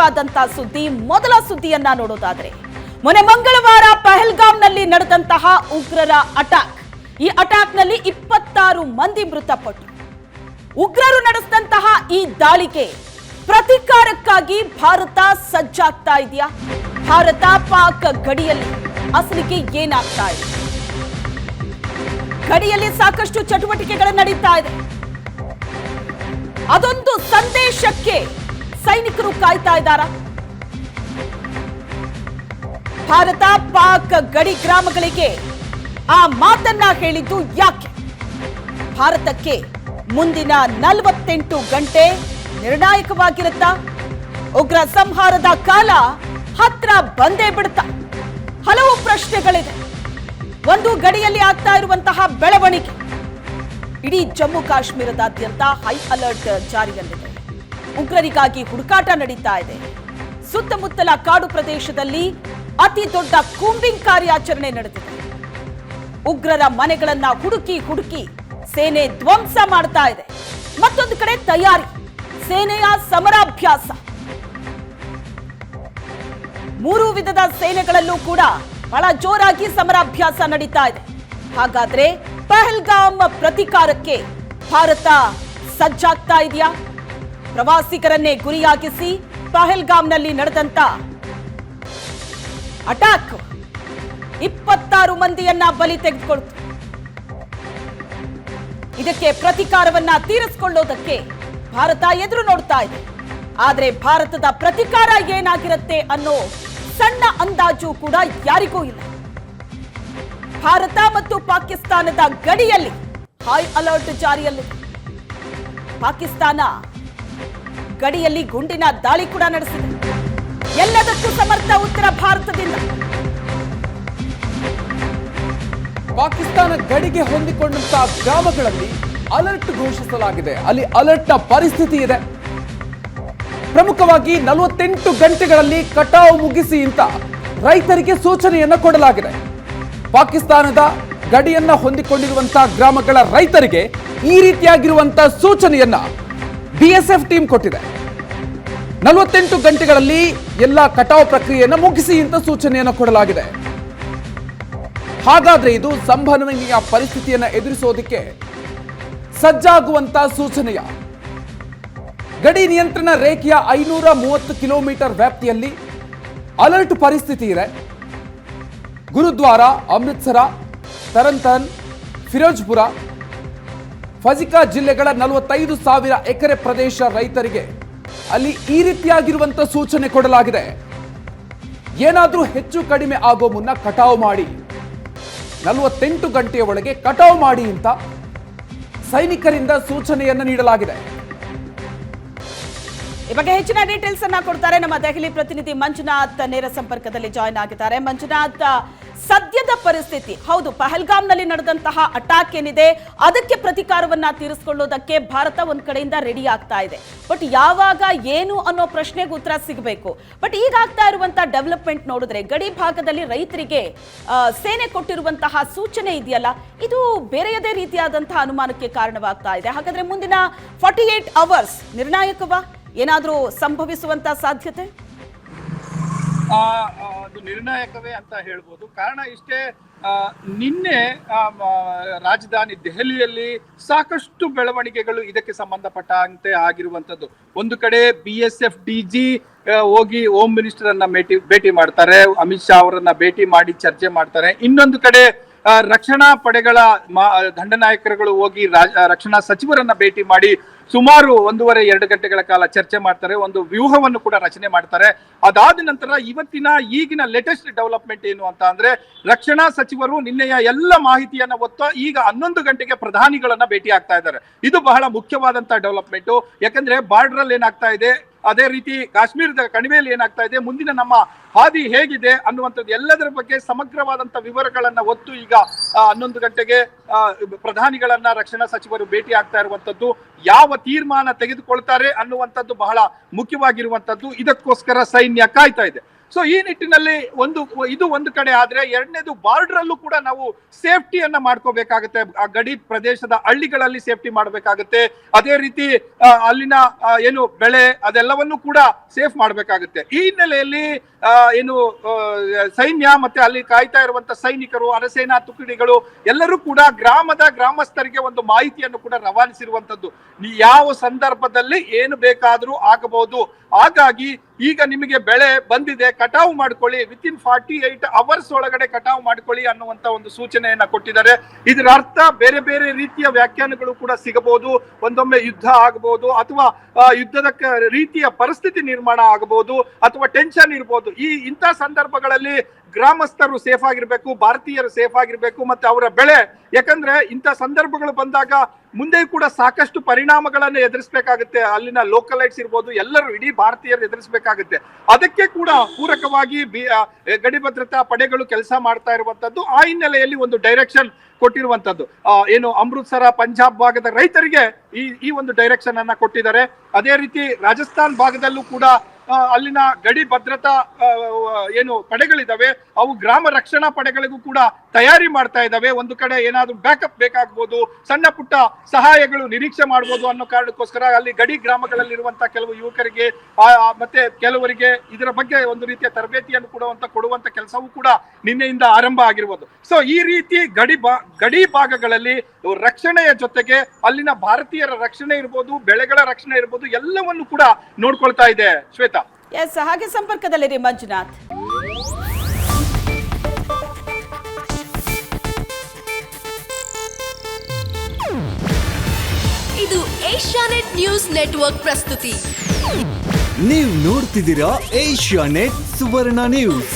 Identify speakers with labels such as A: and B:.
A: ಮುಖ್ಯವಾದಂತ ಸುದ್ದಿ, ಮೊದಲ ಸುದ್ದಿಯನ್ನ ನೋಡೋದಾದ್ರೆ, ಮೊನ್ನೆ ಮಂಗಳವಾರ ಪಹಲ್ಗಾಮ್ನಲ್ಲಿ ನಡೆದಂತಹ ಉಗ್ರರ ಅಟ್ಯಾಕ್. ಈ ಅಟ್ಯಾಕ್ನಲ್ಲಿ ಇಪ್ಪತ್ತಾರು ಮಂದಿ ಮೃತಪಟ್ಟು, ಉಗ್ರರು ನಡೆಸಿದಂತಹ ಈ ದಾಳಿಗೆ ಪ್ರತೀಕಾರಕ್ಕಾಗಿ ಭಾರತ ಸಜ್ಜಾಗ್ತಾ ಇದೆಯಾ? ಭಾರತ ಪಾಕ್ ಗಡಿಯಲ್ಲಿ ಅಸಲಿಗೆ ಏನಾಗ್ತಾ ಇದೆ? ಗಡಿಯಲ್ಲಿ ಸಾಕಷ್ಟು ಚಟುವಟಿಕೆಗಳು ನಡೀತಾ ಇದೆ. ಅದೊಂದು ಸಂದೇಶಕ್ಕೆ ಸೈನಿಕರು ಕಾಯ್ತಾ ಇದ್ದಾರಾ? ಭಾರತ ಪಾಕ್ ಗಡಿ ಗ್ರಾಮಗಳಿಗೆ ಆ ಮಾತನ್ನ ಹೇಳಿದ್ದು ಯಾಕೆ? ಭಾರತಕ್ಕೆ ಮುಂದಿನ ನಲವತ್ತೆಂಟು ಗಂಟೆ ನಿರ್ಣಾಯಕವಾಗಿರುತ್ತಾ? ಉಗ್ರ ಸಂಹಾರದ ಕಾಲ ಹತ್ರ ಬಂದೇ ಬಿಡುತ್ತಾ? ಹಲವು ಪ್ರಶ್ನೆಗಳಿದೆ. ಒಂದು ಗಡಿಯಲ್ಲಿ ಆಗ್ತಾ ಇರುವಂತಹ ಬೆಳವಣಿಗೆ. ಇಡೀ ಜಮ್ಮು ಕಾಶ್ಮೀರದಾದ್ಯಂತ ಹೈ ಅಲರ್ಟ್ ಜಾರಿಯಲ್ಲಿದೆ. ಉಗ್ರರಿಗಾಗಿ ಹುಡುಕಾಟ ನಡೀತಾ ಇದೆ. ಸುತ್ತಮುತ್ತಲ ಕಾಡು ಪ್ರದೇಶದಲ್ಲಿ ಅತಿ ದೊಡ್ಡ ಕೂಂಬಿಂಗ್ ಕಾರ್ಯಾಚರಣೆ ನಡೆದಿದೆ. ಉಗ್ರರ ಮನೆಗಳನ್ನ ಹುಡುಕಿ ಹುಡುಕಿ ಸೇನೆ ಧ್ವಂಸ ಮಾಡ್ತಾ ಇದೆ. ಮತ್ತೊಂದು ಕಡೆ ತಯಾರಿ, ಸೇನೆಯ ಸಮರಾಭ್ಯಾಸ. ಮೂರು ವಿಧದ ಸೇನೆಗಳಲ್ಲೂ ಕೂಡ ಬಹಳ ಜೋರಾಗಿ ಸಮರಾಭ್ಯಾಸ ನಡೀತಾ ಇದೆ. ಹಾಗಾದ್ರೆ ಪಹಲ್ಗಾಮ್ ಪ್ರತಿಕಾರಕ್ಕೆ ಭಾರತ ಸಜ್ಜಾಗ್ತಾ ಇದೆಯಾ? ಪ್ರವಾಸಿಗರನ್ನೇ ಗುರಿಯಾಗಿಸಿ ಪಹಲ್ಗಾಮ್ನಲ್ಲಿ ನಡೆದಂತ ಅಟ್ಯಾಕ್ ಇಪ್ಪತ್ತಾರು ಮಂದಿಯನ್ನ ಬಲಿ ತೆಗೆದುಕೊಳ್ತು. ಇದಕ್ಕೆ ಪ್ರತಿಕಾರವನ್ನ ತೀರಿಸಿಕೊಳ್ಳೋದಕ್ಕೆ ಭಾರತ ಎದುರು ನೋಡ್ತಾ ಇದೆ. ಆದರೆ ಭಾರತದ ಪ್ರತಿಕಾರ ಏನಾಗಿರುತ್ತೆ ಅನ್ನೋ ಸಣ್ಣ ಅಂದಾಜು ಕೂಡ ಯಾರಿಗೂ ಇಲ್ಲ. ಭಾರತ ಮತ್ತು ಪಾಕಿಸ್ತಾನದ ಗಡಿಯಲ್ಲಿ ಹೈ ಅಲರ್ಟ್ ಜಾರಿಯಲ್ಲಿದೆ. ಪಾಕಿಸ್ತಾನ ಗಡಿಯಲ್ಲಿ ಗುಂಡಿನ ದಾಳಿ ಕೂಡ ನಡೆಸಿದೆ. ಎಲ್ಲದಕ್ಕೂ ಸಮರ್ಥ ಉತ್ತರ ಭಾರತದಿಂದ.
B: ಪಾಕಿಸ್ತಾನ ಗಡಿಗೆ ಹೊಂದಿಕೊಂಡಂತಹ ಗ್ರಾಮಗಳಲ್ಲಿ ಅಲರ್ಟ್ ಘೋಷಿಸಲಾಗಿದೆ. ಅಲ್ಲಿ ಅಲರ್ಟ್ನ ಪರಿಸ್ಥಿತಿ ಇದೆ. ಪ್ರಮುಖವಾಗಿ ನಲವತ್ತೆಂಟು ಗಂಟೆಗಳಲ್ಲಿ ಕಟಾವು ಮುಗಿಸಿ ಇಂತ ರೈತರಿಗೆ ಸೂಚನೆಯನ್ನು ಕೊಡಲಾಗಿದೆ. ಪಾಕಿಸ್ತಾನದ ಗಡಿಯನ್ನ ಹೊಂದಿಕೊಂಡಿರುವಂತಹ ಗ್ರಾಮಗಳ ರೈತರಿಗೆ ಈ ರೀತಿಯಾಗಿರುವಂತಹ ಸೂಚನೆಯನ್ನ ಬಿಎಸ್ಎಫ್ ಟೀಮ್ ಕೊಟ್ಟಿದೆ. ನಲವತ್ತೆಂಟು ಗಂಟೆಗಳಲ್ಲಿ ಎಲ್ಲ ಕಟಾವು ಪ್ರಕ್ರಿಯೆಯನ್ನು ಮುಗಿಸಿ ಅಂತ ಸೂಚನೆಯನ್ನು ಕೊಡಲಾಗಿದೆ. ಹಾಗಾದ್ರೆ ಇದು ಸಂಭವನೀಯ ಪರಿಸ್ಥಿತಿಯನ್ನು ಎದುರಿಸೋದಕ್ಕೆ ಸಜ್ಜಾಗುವಂತ ಸೂಚನೆಯ. ಗಡಿ ನಿಯಂತ್ರಣ ರೇಖೆಯ ಐನೂರ ಮೂವತ್ತು ಕಿಲೋಮೀಟರ್ ವ್ಯಾಪ್ತಿಯಲ್ಲಿ ಅಲರ್ಟ್ ಪರಿಸ್ಥಿತಿ ಇದೆ. ಗುರುದ್ವಾರ, ಅಮೃತ್ಸರ ತರನ್ ಫಿರೋಜ್ಪುರ ಫಜಿಕಾ ಜಿಲ್ಲೆಗಳ ನಲವತ್ತೈದು ಸಾವಿರ ಎಕರೆ ಪ್ರದೇಶ ರೈತರಿಗೆ ಅಲ್ಲಿ ಈ ರೀತಿಯಾಗಿರುವಂತ ಸೂಚನೆ ಕೊಡಲಾಗಿದೆ. ಏನಾದರೂ ಹೆಚ್ಚು ಕಡಿಮೆ ಆಗೋ ಮುನ್ನ ಕಟಾವು ಮಾಡಿ. ನಲವತ್ತೆಂಟು ಗಂಟೆಯ ಒಳಗೆ ಕಟಾವು ಮಾಡಿ ಅಂತ ಸೈನಿಕರಿಂದ ಸೂಚನೆಯನ್ನು ನೀಡಲಾಗಿದೆ.
A: ಈ ಬಗ್ಗೆ ಹೆಚ್ಚಿನ ಡೀಟೇಲ್ಸ್ ಅನ್ನ ಕೊಡ್ತಾರೆ ನಮ್ಮ ದೆಹಲಿ ಪ್ರತಿನಿಧಿ ಮಂಜುನಾಥ್ ನೇರ ಸಂಪರ್ಕದಲ್ಲಿ ಜಾಯ್ನ್ ಆಗಿದ್ದಾರೆ. ಮಂಜುನಾಥ್, ಸದ್ಯದ ಪರಿಸ್ಥಿತಿ, ಹೌದು, ಪಹಲ್ಗಾಮ್ನಲ್ಲಿ ನಡೆದಂತಹ ಅಟ್ಯಾಕ್ ಏನಿದೆ, ಅದಕ್ಕೆ ಪ್ರತೀಕಾರವನ್ನ ತೀರಿಸಿಕೊಳ್ಳೋದಕ್ಕೆ ಭಾರತ ಒಂದ್ ಕಡೆಯಿಂದ ರೆಡಿ ಆಗ್ತಾ ಇದೆ. ಬಟ್ ಯಾವಾಗ ಏನು ಅನ್ನೋ ಪ್ರಶ್ನೆಗೆ ಉತ್ತರ ಸಿಗಬೇಕು. ಬಟ್ ಈಗ ಆಗ್ತಾ ಇರುವಂತಹ ಡೆವಲಪ್ಮೆಂಟ್ ನೋಡಿದ್ರೆ, ಗಡಿ ಭಾಗದಲ್ಲಿ ರೈತರಿಗೆ ಸೇನೆ ಕೊಟ್ಟಿರುವಂತಹ ಸೂಚನೆ ಇದೆಯಲ್ಲ, ಇದು ಬೇರೆಯದೇ ರೀತಿಯಾದಂತಹ ಅನುಮಾನಕ್ಕೆ ಕಾರಣವಾಗ್ತಾ ಇದೆ. ಹಾಗಾದ್ರೆ ಮುಂದಿನ ಫಾರ್ಟಿ ಏಟ್ ಅವರ್ಸ್ ನಿರ್ಣಾಯಕವಾ? ಏನಾದರೂ ಸಂಭವಿಸುವಂತ ಸಾಧ್ಯತೆ?
C: ಅದು ನಿರ್ಣಾಯಕವೇ ಅಂತ ಹೇಳ್ಬೋದು. ಕಾರಣ ಇಷ್ಟೇ ನಿನ್ನೆ ರಾಜಧಾನಿ ದೆಹಲಿಯಲ್ಲಿ ಸಾಕಷ್ಟು ಬೆಳವಣಿಗೆಗಳು ಇದಕ್ಕೆ ಸಂಬಂಧಪಟ್ಟಂತೆ ಆಗಿರುವಂತದ್ದು ಒಂದು ಕಡೆ B S F D G ಹೋಗಿ ಹೋಮ್ ಮಿನಿಸ್ಟರ್ ಅನ್ನ ಭೇಟಿ ಭೇಟಿ ಮಾಡ್ತಾರೆ. ಅಮಿತ್ ಶಾ ಅವರನ್ನ ಭೇಟಿ ಮಾಡಿ ಚರ್ಚೆ ಮಾಡ್ತಾರೆ. ಇನ್ನೊಂದು ಕಡೆ ರಕ್ಷಣಾ ಪಡೆಗಳ ದಂಡನಾಯಕರುಗಳು ಹೋಗಿ ರಕ್ಷಣಾ ಸಚಿವರನ್ನ ಭೇಟಿ ಮಾಡಿ ಸುಮಾರು ಒಂದೂವರೆ, ಎರಡು ಗಂಟೆಗಳ ಕಾಲ ಚರ್ಚೆ ಮಾಡ್ತಾರೆ, ಒಂದು ವ್ಯೂಹವನ್ನು ಕೂಡ ರಚನೆ ಮಾಡ್ತಾರೆ. ಅದಾದ ನಂತರ ಇವತ್ತಿನ ಈಗಿನ ಲೇಟೆಸ್ಟ್ ಡೆವಲಪ್ಮೆಂಟ್ ಏನು ಅಂತ ಅಂದ್ರೆ, ರಕ್ಷಣಾ ಸಚಿವರು ನಿನ್ನೆಯ ಎಲ್ಲ ಮಾಹಿತಿಯನ್ನ ಒತ್ತ ಈಗ ಹನ್ನೊಂದು ಗಂಟೆಗೆ ಪ್ರಧಾನಿಗಳನ್ನ ಭೇಟಿ ಆಗ್ತಾ ಇದ್ದಾರೆ. ಇದು ಬಹಳ ಮುಖ್ಯವಾದಂತಹ ಡೆವಲಪ್ಮೆಂಟ್ ಯಾಕಂದ್ರೆ ಬಾರ್ಡರ್ ಅಲ್ಲಿ ಏನಾಗ್ತಾ ಇದೆ, ಅದೇ ರೀತಿ ಕಾಶ್ಮೀರದ ಕಣಿವೆಯಲ್ಲಿ ಏನಾಗ್ತಾ ಇದೆ, ಮುಂದಿನ ನಮ್ಮ ಹಾದಿ ಹೇಗಿದೆ ಅನ್ನುವಂಥದ್ದು ಎಲ್ಲದರ ಬಗ್ಗೆ ಸಮಗ್ರವಾದಂತಹ ವಿವರಗಳನ್ನ ಒತ್ತು ಈಗ ಹನ್ನೊಂದು ಗಂಟೆಗೆ ಪ್ರಧಾನಿಗಳನ್ನ ರಕ್ಷಣಾ ಸಚಿವರು ಭೇಟಿ ಆಗ್ತಾ ಇರುವಂತದ್ದು ಯಾವ ತೀರ್ಮಾನ ತೆಗೆದುಕೊಳ್ತಾರೆ ಅನ್ನುವಂಥದ್ದು ಬಹಳ ಮುಖ್ಯವಾಗಿರುವಂಥದ್ದು. ಇದಕ್ಕೋಸ್ಕರ ಸೈನ್ಯ ಕಾಯ್ತಾ ಇದೆ. ಸೊ ಈ ನಿಟ್ಟಿನಲ್ಲಿ ಒಂದು, ಇದು ಒಂದು ಕಡೆ ಆದ್ರೆ ಎರಡನೇದು ಬಾರ್ಡರ್ ಅಲ್ಲೂ ಕೂಡ ನಾವು ಸೇಫ್ಟಿಯನ್ನ ಮಾಡ್ಕೋಬೇಕಾಗುತ್ತೆ. ಆ ಗಡಿ ಪ್ರದೇಶದ ಹಳ್ಳಿಗಳಲ್ಲಿ ಸೇಫ್ಟಿ ಮಾಡಬೇಕಾಗುತ್ತೆ. ಅದೇ ರೀತಿ ಅಲ್ಲಿನ ಏನು ಬೆಳೆ ಅದೆಲ್ಲವನ್ನು ಕೂಡ ಸೇಫ್ ಮಾಡಬೇಕಾಗುತ್ತೆ. ಈ ಹಿನ್ನೆಲೆಯಲ್ಲಿ ಏನು ಸೈನ್ಯ ಮತ್ತೆ ಅಲ್ಲಿ ಕಾಯ್ತಾ ಇರುವಂತ ಸೈನಿಕರು, ಅರಸೇನಾ ತುಕಡಿಗಳು ಎಲ್ಲರೂ ಕೂಡ ಗ್ರಾಮದ ಗ್ರಾಮಸ್ಥರಿಗೆ ಒಂದು ಮಾಹಿತಿಯನ್ನು ಕೂಡ ರವಾನಿಸಿರುವಂತದ್ದು. ಯಾವ ಸಂದರ್ಭದಲ್ಲಿ ಏನು ಬೇಕಾದರೂ ಆಗಬಹುದು. ಹಾಗಾಗಿ ಈಗ ನಿಮಗೆ ಬೆಳೆ ಬಂದಿದೆ, ಕಟಾವು ಮಾಡ್ಕೊಳ್ಳಿ. Within forty eight hours ಒಳಗಡೆ ಕಟಾವು ಮಾಡ್ಕೊಳ್ಳಿ ಅನ್ನುವಂತ ಒಂದು ಸೂಚನೆಯನ್ನ ಕೊಟ್ಟಿದ್ದಾರೆ. ಇದರ ಅರ್ಥ ಬೇರೆ ಬೇರೆ ರೀತಿಯ ವ್ಯಾಖ್ಯಾನಗಳು ಕೂಡ ಸಿಗಬಹುದು. ಒಂದೊಮ್ಮೆ ಯುದ್ಧ ಆಗಬಹುದು ಅಥವಾ ಯುದ್ಧದ ರೀತಿಯ ಪರಿಸ್ಥಿತಿ ನಿರ್ಮಾಣ ಆಗಬಹುದು ಅಥವಾ ಟೆನ್ಷನ್ ಇರಬಹುದು ಈ ಇಂಥ ಸಂದರ್ಭಗಳಲ್ಲಿ ಗ್ರಾಮಸ್ಥರು ಸೇಫ್ ಆಗಿರ್ಬೇಕು, ಭಾರತೀಯರು ಸೇಫ್ ಆಗಿರ್ಬೇಕು ಮತ್ತೆ ಅವರ ಬೆಳೆ. ಯಾಕಂದ್ರೆ ಇಂಥ ಸಂದರ್ಭಗಳು ಬಂದಾಗ ಮುಂದೆ ಕೂಡ ಸಾಕಷ್ಟು ಪರಿಣಾಮಗಳನ್ನು ಎದುರಿಸಬೇಕಾಗುತ್ತೆ. ಅಲ್ಲಿನ ಲೋಕಲೈಟ್ಸ್ ಇರ್ಬೋದು, ಎಲ್ಲರೂ ಇಡೀ ಭಾರತೀಯರು ಎದುರಿಸಬೇಕಾಗುತ್ತೆ. ಅದಕ್ಕೆ ಕೂಡ ಪೂರಕವಾಗಿ ಬಿ ಗಡಿ ಭದ್ರತಾ ಪಡೆಗಳು ಕೆಲಸ ಮಾಡ್ತಾ ಇರುವಂತದ್ದು ಆ ಹಿನ್ನೆಲೆಯಲ್ಲಿ ಒಂದು ಡೈರೆಕ್ಷನ್ ಕೊಟ್ಟಿರುವಂತದ್ದು ಏನು ಅಮೃತ್ಸರ ಪಂಜಾಬ್ ಭಾಗದ ರೈತರಿಗೆ ಈ ಈ ಒಂದು ಡೈರೆಕ್ಷನ್ ಅನ್ನ ಕೊಟ್ಟಿದ್ದಾರೆ. ಅದೇ ರೀತಿ ರಾಜಸ್ಥಾನ್ ಭಾಗದಲ್ಲೂ ಕೂಡ ಅಲ್ಲಿನ ಗಡಿ ಭದ್ರತಾ ಏನು ಪಡೆಗಳಿದಾವೆ, ಅವು ಗ್ರಾಮ ರಕ್ಷಣಾ ಪಡೆಗಳಿಗೂ ಕೂಡ ತಯಾರಿ ಮಾಡ್ತಾ ಇದ್ದಾವೆ ಒಂದು ಕಡೆ ಏನಾದ್ರೂ ಬ್ಯಾಕಪ್ ಬೇಕಾಗ್ಬೋದು, ಸಣ್ಣ ಪುಟ್ಟ ಸಹಾಯಗಳು ನಿರೀಕ್ಷೆ ಮಾಡ್ಬೋದು ಅನ್ನೋ ಕಾರಣಕ್ಕೋಸ್ಕರ ಅಲ್ಲಿ ಗಡಿ ಗ್ರಾಮಗಳಲ್ಲಿರುವಂತಹ ಕೆಲವು ಯುವಕರಿಗೆ ಮತ್ತೆ ಕೆಲವರಿಗೆ ಇದರ ಬಗ್ಗೆ ಒಂದು ರೀತಿಯ ತರಬೇತಿಯನ್ನು ಕೊಡುವಂತ ಕೊಡುವಂತ ಕೆಲಸವೂ ಕೂಡ ನಿನ್ನೆಯಿಂದ ಆರಂಭ ಆಗಿರ್ಬೋದು. ಸೊ ಈ ರೀತಿ ಗಡಿ ಗಡಿ ಭಾಗಗಳಲ್ಲಿ ರಕ್ಷಣೆಯ ಜೊತೆಗೆ ಅಲ್ಲಿನ ಭಾರತೀಯರ ರಕ್ಷಣೆ ಇರ್ಬೋದು, ಬೆಳೆಗಳ ರಕ್ಷಣೆ ಇರ್ಬೋದು, ಎಲ್ಲವನ್ನು ಕೂಡ ನೋಡ್ಕೊಳ್ತಾ ಇದೆ ಶ್ವೇತಾ.
A: ಎಸ್ ಹಾಗೆ ಸಂಪರ್ಕದಲ್ಲಿರಿ ಮಂಜುನಾಥ್.
D: ಇದು ಏಷ್ಯಾನೆಟ್ ನ್ಯೂಸ್ ನೆಟ್ವರ್ಕ್ ಪ್ರಸ್ತುತಿ.
E: ನೀವು ನೋಡ್ತಿದ್ದೀರಾ ಏಷ್ಯಾ ನೆಟ್ ಸುವರ್ಣ ನ್ಯೂಸ್.